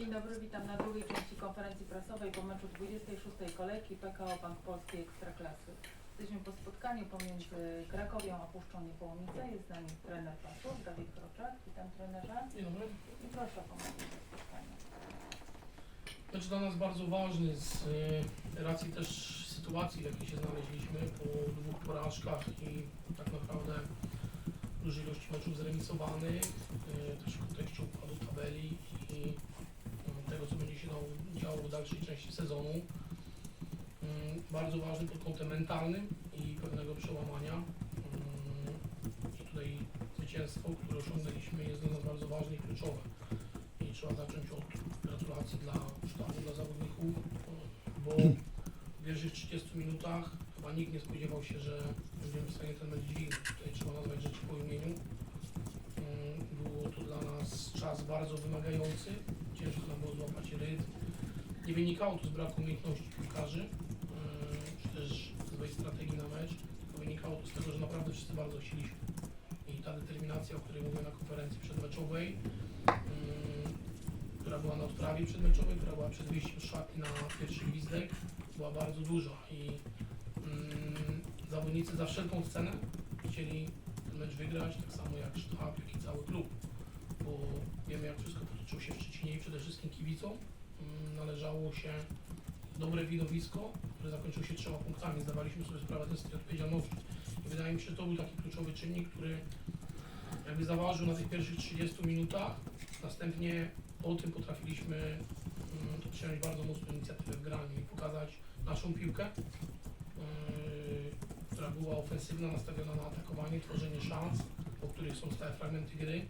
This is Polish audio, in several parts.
Dzień dobry, witam na drugiej części konferencji prasowej po meczu 26. kolejki PKO Bank Polski Ekstraklasy. Jesteśmy po spotkaniu pomiędzy Krakowią a Puszczą Niepołomice. Jest z nami trener pasów, Dawid Kroczak. Witam trenerze Dzień dobry. i proszę o pomoc w spotkaniu. Mecz dla nas bardzo ważny z y, racji też sytuacji, w jakiej się znaleźliśmy po dwóch porażkach i tak naprawdę dużej ilości meczów zremisowanych, y, też w kontekście układu tabeli i y, tego, co będzie się działo- w dalszej części sezonu. Y, Bardzo ważny pod kątem mentalnym i pewnego przełamania. I tutaj zwycięstwo, które osiągnęliśmy jest dla nas bardzo ważne i kluczowe. I trzeba zacząć od gratulacji dla sztabu, dla zawodników, bo w pierwszych 30 minutach chyba nikt nie spodziewał się, że będziemy w stanie ten mecz dźwignąć. Tutaj trzeba nazwać rzeczy po imieniu. Mm, Było to dla nas czas bardzo wymagający, ciężko nam było złapać rytm. Nie wynikało to z braku umiejętności piłkarzy, mm, czy też złej strategii na mecz, tylko wynikało to z tego, że naprawdę wszyscy bardzo chcieliśmy. I ta determinacja, o której mówiłem na konferencji przedmeczowej, mm, która była na odprawie przedmeczowej, która była przed wyjściem szatni na pierwszy gwizdek, była bardzo duża i mm, zawodnicy za wszelką cenę chcieli ten mecz wygrać, tak samo jak sztab, jak i cały klub, bo wiemy jak wszystko potoczyło się w Szczecinie i przede wszystkim kibicom mm, należało się dobre widowisko, które zakończyło się trzema punktami, zdawaliśmy sobie sprawę z tej odpowiedzialności. I wydaje mi się, że to był taki kluczowy czynnik, który jakby zaważył na tych pierwszych 30 minutach, następnie po tym potrafiliśmy mm, przejąć bardzo mocną inicjatywę w graniu i pokazać naszą piłkę, yy, która była ofensywna, nastawiona na atakowanie, tworzenie szans, po których są stałe fragmenty gry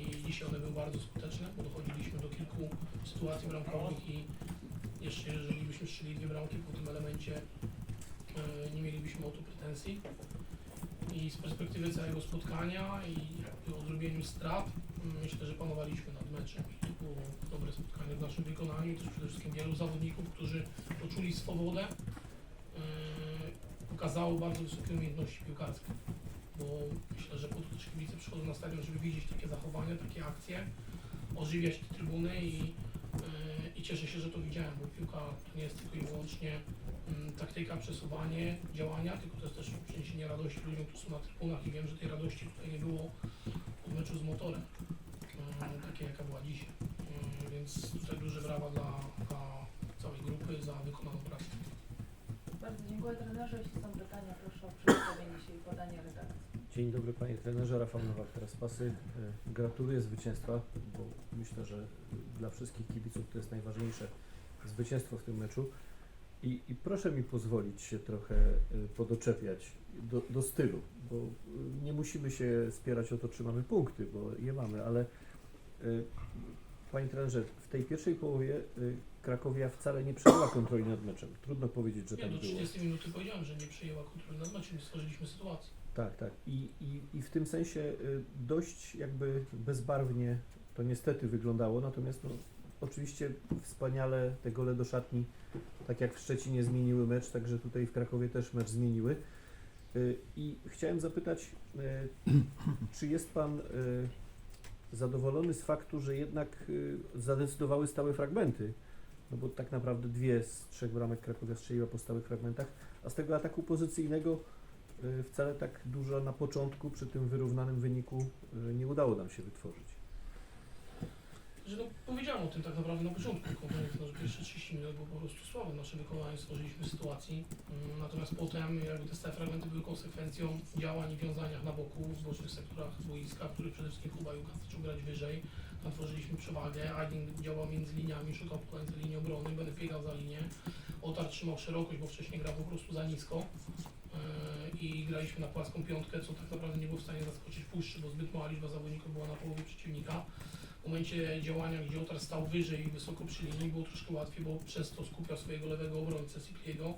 i dzisiaj one były bardzo skuteczne, bo dochodziliśmy do kilku sytuacji bramkowych i jeszcze jeżeli byśmy strzelili dwie bramki po tym elemencie, yy, nie mielibyśmy o to pretensji. I z perspektywy całego spotkania i odrobieniu strat, myślę, że panowaliśmy nad meczem i to było dobre spotkanie w naszym wykonaniu i też przede wszystkim wielu zawodników, którzy poczuli swobodę, pokazało bardzo wysokie umiejętności piłkarskie, bo myślę, że po to też kibice przychodzą na stadion, żeby widzieć takie zachowania, takie akcje, ożywiać te trybuny i, yy, i cieszę się, że to widziałem, bo piłka to nie jest tylko i wyłącznie mm, taktyka, przesuwanie, działania, tylko to jest też przyniesienie radości ludziom, którzy są na trybunach i wiem, że tej radości tutaj nie było w meczu z motorem, yy, takiej jaka była dzisiaj. Yy, więc tutaj duże brawa dla, dla całej grupy za wykonaną pracę. Bardzo dziękuję trenerze. Jeśli są pytania, proszę o przedstawienie się i podanie redakcji. Dzień dobry panie trenerze, Rafał Nowak teraz pasy. E, Gratuluję zwycięstwa, bo myślę, że dla wszystkich kibiców to jest najważniejsze zwycięstwo w tym meczu. I, i proszę mi pozwolić się trochę e, podoczepiać do, do stylu, bo e, nie musimy się spierać o to, czy mamy punkty, bo je mamy, ale panie trenerze, w tej pierwszej połowie Krakowia wcale nie przejęła kontroli nad meczem. Trudno powiedzieć, że Nie, tak do było. 30 minuty powiedziałem, że nie przejęła kontroli nad meczem i stworzyliśmy sytuację. Tak, tak. I, i, I w tym sensie y, dość jakby bezbarwnie to niestety wyglądało, natomiast no, oczywiście wspaniale te gole do szatni, tak jak w Szczecinie zmieniły mecz, także tutaj w Krakowie też mecz zmieniły. Y, I chciałem zapytać, y, czy jest Pan zadowolony z faktu, że jednak zadecydowały stałe fragmenty? No bo tak naprawdę dwie z trzech bramek Krakowia strzeliła po stałych fragmentach, a z tego ataku pozycyjnego wcale tak dużo na początku przy tym wyrównanym wyniku y, nie udało nam się wytworzyć. Że no, powiedziałem o tym tak naprawdę na początku konferencji, no, że pierwsze 30 minut było po prostu słabe nasze wykonanie, stworzyliśmy sytuacji, Mm, natomiast potem jakby te stałe fragmenty były konsekwencją działań i wiązaniach na boku, w bocznych sektorach boiska, w których przede wszystkim Kuba Juka zaczął grać wyżej, tam tworzyliśmy przewagę, Aydin działał między liniami, szukał pomiędzy linią obrony, będę biegał za linię, Otar trzymał szerokość, bo wcześniej grał po prostu za nisko. Yy, i graliśmy na płaską piątkę, co tak naprawdę nie było w stanie zaskoczyć puszczy, bo zbyt mała liczba zawodników była na połowie przeciwnika. W momencie działania, gdzie Otar stał wyżej i wysoko przy linii, było troszkę łatwiej, bo przez to skupiał swojego lewego obrońcę Sipliego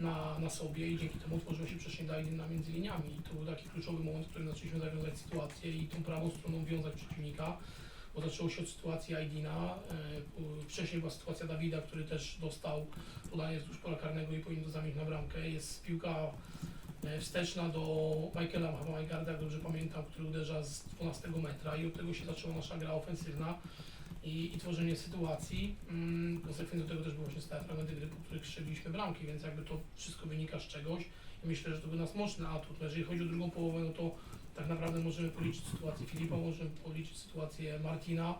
na, na sobie i dzięki temu otworzyła się przestrzeń na między liniami. I to był taki kluczowy moment, w którym zaczęliśmy zawiązać sytuację i tą prawą stroną wiązać przeciwnika, bo zaczęło się od sytuacji Aydina. Yy, Wcześniej była sytuacja Dawida, który też dostał podanie wzdłuż pola karnego i powinien to zamienić na bramkę. Jest piłka e, wsteczna do Michaela Mahmajgarda, jak dobrze pamiętam, który uderza z 12 metra i od tego się zaczęła nasza gra ofensywna. i, i tworzenie sytuacji. Mm, konsekwencją tego też były właśnie stałe fragmenty gry, po których strzeliliśmy bramki, więc jakby to wszystko wynika z czegoś i myślę, że to był nasz mocny atut. Jeżeli chodzi o drugą połowę, no to tak naprawdę możemy policzyć sytuację Filipa, możemy policzyć sytuację Martina, e,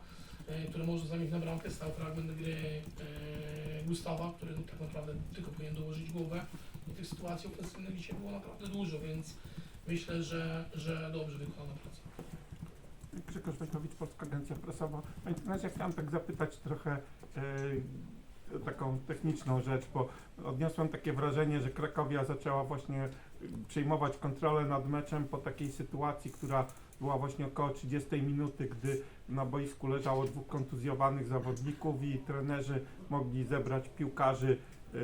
który może zamienić na bramkę, stał fragment gry e, Gustawa, który no, tak naprawdę tylko powinien dołożyć głowę i tych sytuacji ofensywnych dzisiaj było naprawdę dużo, więc myślę, że, że dobrze wykonana praca. Grzegorz Wojtowicz, Polska Agencja Prasowa. Panie trenerze, chciałem tak zapytać trochę e, taką techniczną rzecz, bo odniosłem takie wrażenie, że Krakowia zaczęła właśnie e, przejmować kontrolę nad meczem po takiej sytuacji, która była właśnie około 30 minuty, gdy na boisku leżało dwóch kontuzjowanych zawodników i trenerzy mogli zebrać piłkarzy e,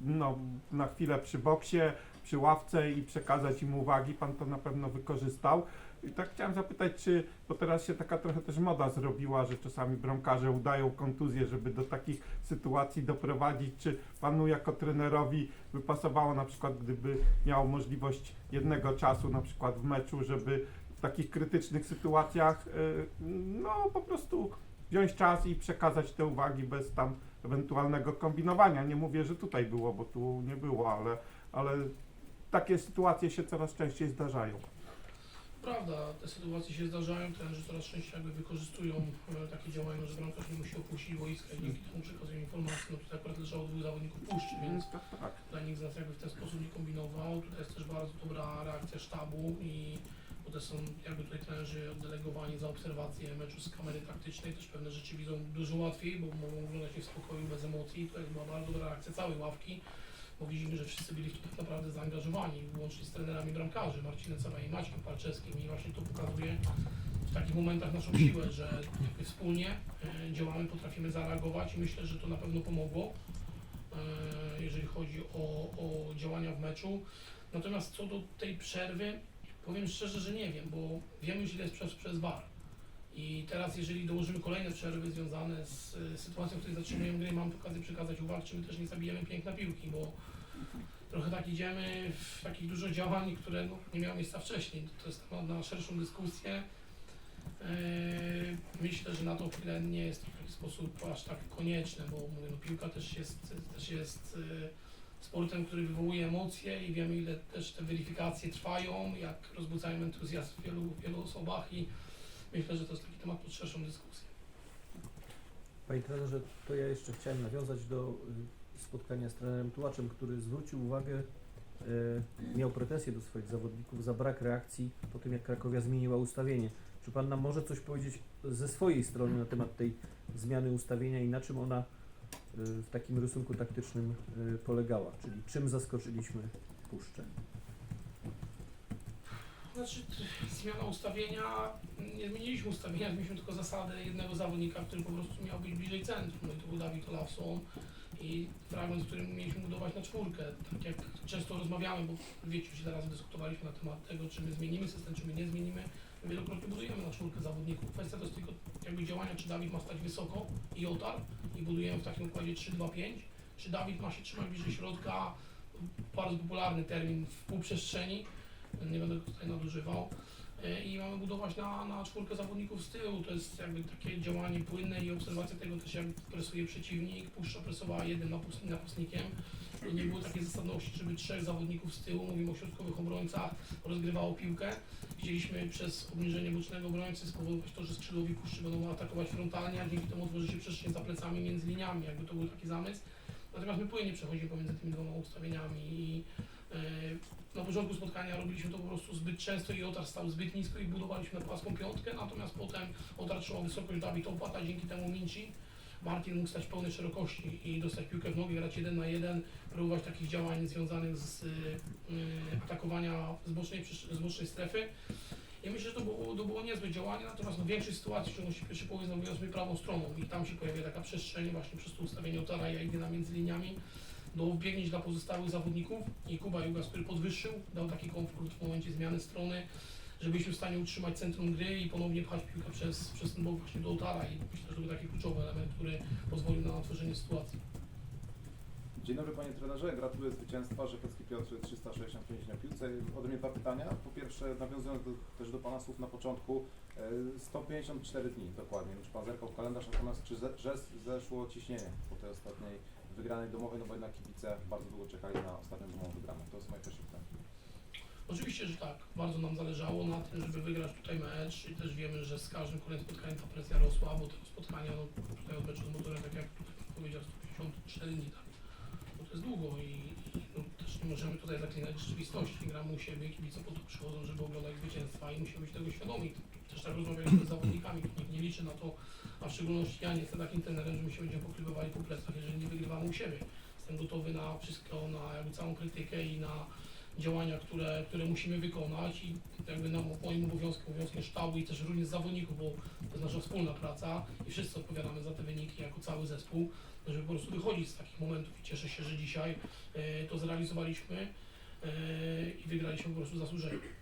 no, na chwilę przy boksie, przy ławce i przekazać im uwagi. Pan to na pewno wykorzystał. I tak chciałem zapytać, czy, bo teraz się taka trochę też moda zrobiła, że czasami bramkarze udają kontuzję, żeby do takich sytuacji doprowadzić, czy panu jako trenerowi by pasowało na przykład, gdyby miał możliwość jednego czasu na przykład w meczu, żeby w takich krytycznych sytuacjach y, no po prostu wziąć czas i przekazać te uwagi bez tam ewentualnego kombinowania. Nie mówię, że tutaj było, bo tu nie było, ale, ale takie sytuacje się coraz częściej zdarzają. Prawda, te sytuacje się zdarzają, trenerzy coraz częściej jakby wykorzystują e, takie działania, że bramkarz nie musi opuścić boiska i dzięki temu przekazują informacje. No tutaj akurat leżało dwóch zawodników puszczy, więc tak, tak. tutaj nikt z nas jakby w ten sposób nie kombinował. Tutaj jest też bardzo dobra reakcja sztabu i to są jakby tutaj trenerzy oddelegowani za obserwację meczu z kamery taktycznej, też pewne rzeczy widzą dużo łatwiej, bo mogą oglądać w spokoju, bez emocji. To jest była bardzo dobra reakcja całej ławki, bo widzimy, że wszyscy byli w to tak naprawdę zaangażowani, łącznie z trenerami bramkarzy, Marcinem Caba i Maćkiem Palczewskim i właśnie to pokazuje w takich momentach naszą siłę, że jakby wspólnie e, działamy, potrafimy zareagować i myślę, że to na pewno pomogło, e, jeżeli chodzi o, o działania w meczu. Natomiast co do tej przerwy, powiem szczerze, że nie wiem, bo wiemy już ile jest przez, przez VAR. I teraz jeżeli dołożymy kolejne przerwy związane z e, sytuacją, w której zatrzymujemy grę, mam okazję przekazać uwagę, czy my też nie zabijemy piękna piłki, bo trochę tak idziemy w takich dużo działań, które no, nie miały miejsca wcześniej. To jest temat na szerszą dyskusję. Eee, Myślę, że na tą chwilę nie jest to w taki sposób aż tak konieczne, bo mówię, no, piłka też jest, też jest e, sportem, który wywołuje emocje i wiemy ile też te weryfikacje trwają, jak rozbudzają entuzjazm w wielu, wielu osobach i myślę, że to jest taki temat pod szerszą dyskusję. Panie trenerze, to ja jeszcze chciałem nawiązać do y, spotkania z trenerem Tułaczem, który zwrócił uwagę, y, miał pretensje do swoich zawodników za brak reakcji po tym, jak Krakowia zmieniła ustawienie. Czy Pan nam może coś powiedzieć ze swojej strony na temat tej zmiany ustawienia i na czym ona w takim rysunku taktycznym y, polegała? Czyli czym zaskoczyliśmy Puszczę? Znaczy, zmiana ustawienia, nie zmieniliśmy ustawienia, zmieniliśmy tylko zasadę jednego zawodnika, który po prostu miał być bliżej centrum. No i to był Dawid Olafson i fragment, w którym mieliśmy budować na czwórkę. Tak jak często rozmawiamy, bo wiecie, już ile razy dyskutowaliśmy na temat tego, czy my zmienimy system, czy my nie zmienimy. My Wielokrotnie budujemy na czwórkę zawodników. Kwestia to jest tylko jakby działania, czy Dawid ma stać wysoko i otar i budujemy w takim układzie 3-2-5, czy Dawid ma się trzymać bliżej środka, bardzo popularny termin w półprzestrzeni, nie będę go tutaj nadużywał. E, I mamy budować na, na czwórkę zawodników z tyłu. To jest jakby takie działanie płynne i obserwacja tego też jak presuje przeciwnik. Puszcza presowała jednym napust- napastnikiem. I nie było takiej zasadności, żeby trzech zawodników z tyłu, mówimy o środkowych obrońcach, rozgrywało piłkę. Chcieliśmy przez obniżenie bocznego obrońcy spowodować to, że skrzydłowi puszczy będą atakować frontalnie, a dzięki temu otworzy się przestrzeń za plecami między liniami, jakby to był taki zamysł. Natomiast my płynnie przechodzimy pomiędzy tymi dwoma ustawieniami i na początku spotkania robiliśmy to po prostu zbyt często i Otar stał zbyt nisko i budowaliśmy na płaską piątkę, natomiast potem Otar trzymał wysokość, Dawid opłata, dzięki temu Minci. Martin mógł stać w pełnej szerokości i dostać piłkę w nogi, grać jeden na jeden, próbować takich działań związanych z y, atakowania z bocznej, z bocznej strefy. I myślę, że to było, to było niezłe działanie, natomiast no, większość sytuacji, w szczególności pierwszy połowie zajmując my prawą stroną i tam się pojawia taka przestrzeń właśnie przez to ustawienie Otara, ja idę między liniami do wbiegnięć dla pozostałych zawodników i Kuba Jugas, który podwyższył, dał taki komfort w momencie zmiany strony, że w stanie utrzymać centrum gry i ponownie pchać piłkę przez, przez ten bok właśnie do Otara i myślę, że to był taki kluczowy element, który pozwolił na otworzenie sytuacji. Dzień dobry panie trenerze, gratuluję zwycięstwa. Rzepecki Piotr 365 na piłce. Ode mnie dwa pytania. Po pierwsze, nawiązując do, też do pana słów na początku, e, 154 dni dokładnie. Czy pan zerkał w kalendarz, natomiast czy ze, zeszło ciśnienie po tej ostatniej wygranej domowej, no bo jednak kibice bardzo długo czekali na ostatnią domową wygraną. To jest moje pierwsze pytanie. Oczywiście, że tak. Bardzo nam zależało na tym, żeby wygrać tutaj mecz i też wiemy, że z każdym kolejnym spotkaniem ta presja rosła, bo tego spotkania, no tutaj od meczu z motorem, tak jak powiedział, 154 dni, tak. No to jest długo i, i no, też nie możemy tutaj zaklinać rzeczywistości. Gramy u siebie, kibice po to przychodzą, żeby oglądać zwycięstwa i musimy być tego świadomi. Też tak rozmawialiśmy z zawodnikami, nikt nie liczy na to, a w szczególności ja nie jestem takim trenerem, że my się będziemy pokrywali po plecach, jeżeli nie wygrywamy u siebie. Jestem gotowy na wszystko, na jakby całą krytykę i na działania, które, które musimy wykonać i jakby nam, moim obowiązkiem, obowiązkiem sztabu i też również zawodników, bo to jest nasza wspólna praca i wszyscy odpowiadamy za te wyniki jako cały zespół, żeby po prostu wychodzić z takich momentów i cieszę się, że dzisiaj e, to zrealizowaliśmy e, i wygraliśmy po prostu zasłużenie.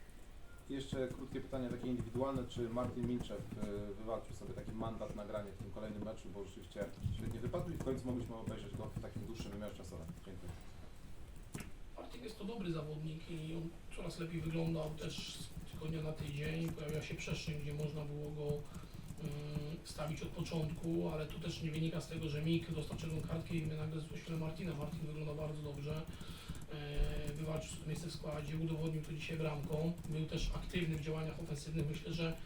Jeszcze krótkie pytanie takie indywidualne. Czy Martin Milczew e, wywalczył sobie taki mandat nagrania w tym kolejnym meczu, bo rzeczywiście świetnie wypadł i w końcu mogliśmy obejrzeć go w takim dłuższym wymiarze czasowym. Dziękuję. Martin jest to dobry zawodnik i on coraz lepiej wyglądał też z tygodnia na tydzień. Pojawia się przestrzeń, gdzie można było go mm, stawić od początku, ale to też nie wynika z tego, że Mik dostał czerwoną kartkę i my nagle zgłosimy Martina. Martin wygląda bardzo dobrze. E, Wywalczył sobie miejsce w składzie, udowodnił to dzisiaj bramką. Był też aktywny w działaniach ofensywnych. Myślę, że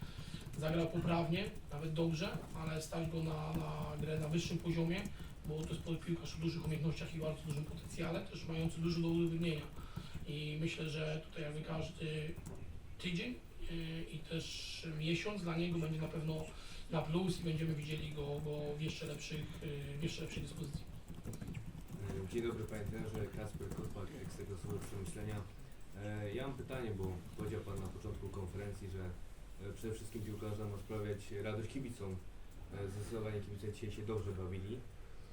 zagrał poprawnie, nawet dobrze, ale stać go na, na grę na wyższym poziomie bo to jest piłkarz o dużych umiejętnościach i bardzo dużym potencjale, też mający dużo do udowodnienia. I myślę, że tutaj jakby każdy tydzień yy, i też miesiąc dla niego będzie na pewno na plus i będziemy widzieli go, go w jeszcze lepszych, yy, w jeszcze lepszej dyspozycji. Dzień dobry panie trenerze, Kasper Kotpak, Ekstreklasowe Przemyślenia. E, Ja mam pytanie, bo powiedział Pan na początku konferencji, że e, przede wszystkim piłkarza ma sprawiać radość kibicom. E, Zdecydowanie kibice dzisiaj się dobrze bawili,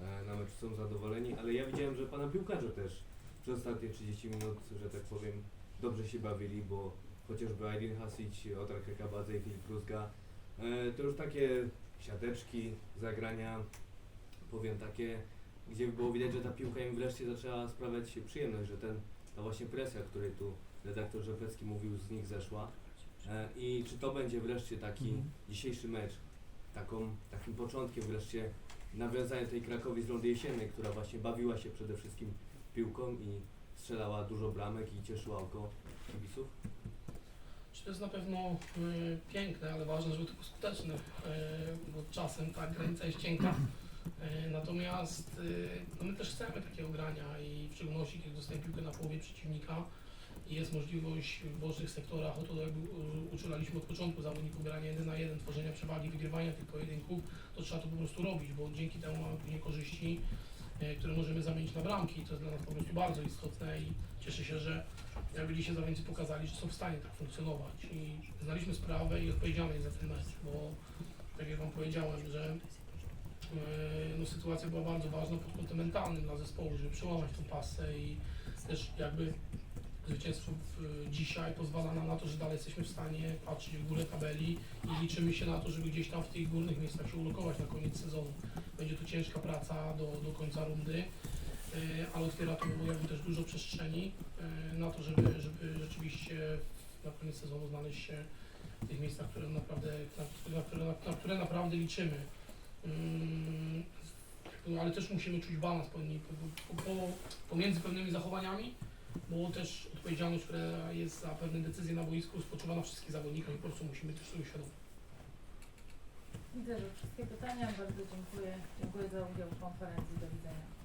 e, na są zadowoleni, ale ja widziałem, że Pana piłkarze też przez ostatnie 30 minut, że tak powiem, dobrze się bawili, bo chociażby Aydin Hasic, Otrar Kekabadze i Filip Rózga, e, to już takie siateczki, zagrania, powiem takie, gdzie było widać, że ta piłka im wreszcie zaczęła sprawiać przyjemność, że ten, ta właśnie presja, o której tu redaktor Rzepecki mówił, z nich zeszła. E, I czy to będzie wreszcie taki Mhm. dzisiejszy mecz, taką, takim początkiem wreszcie nawiązania tej Krakowi z Rondy Jesiennej, która właśnie bawiła się przede wszystkim piłką i strzelała dużo bramek i cieszyła oko kibiców? To jest na pewno yy, piękne, ale ważne, żeby było skuteczne, yy, bo czasem ta granica jest cienka. Yy, Natomiast yy, no my też chcemy takiego grania i w szczególności kiedy dostajemy piłkę na połowie przeciwnika i jest możliwość w bocznych sektorach, o to jakby u- uczulaliśmy od początku zawodników grania jeden na jeden, tworzenia przewagi, wygrywania tych pojedynków, to trzeba to po prostu robić, bo dzięki temu mamy później korzyści, yy, które możemy zamienić na bramki i to jest dla nas po prostu bardzo istotne i cieszę się, że jakby dzisiaj zawodnicy pokazali, że są w stanie tak funkcjonować i znaliśmy sprawę i odpowiedzialność za ten mecz, bo tak jak Wam powiedziałem, że e, no, sytuacja była bardzo ważna pod kątem mentalnym dla zespołu, żeby przełamać tą pasę i też jakby zwycięstwo w, dzisiaj pozwala nam na to, że dalej jesteśmy w stanie patrzeć w górę tabeli i liczymy się na to, żeby gdzieś tam w tych górnych miejscach się ulokować na koniec sezonu. Będzie to ciężka praca do, do końca rundy, e, ale otwiera to jakby też dużo przestrzeni e, na to, żeby, żeby rzeczywiście na koniec sezonu znaleźć się w tych miejscach, które naprawdę, na, na, na, na które naprawdę liczymy. Mm, ale też musimy czuć balans pewnie, po, po, pomiędzy pewnymi zachowaniami, bo też odpowiedzialność, która jest za pewne decyzje na boisku spoczywa na wszystkich zawodnikach i po prostu musimy też sobie uświadomić. Widzę, że wszystkie pytania. Bardzo dziękuję. Dziękuję za udział w konferencji. Do widzenia.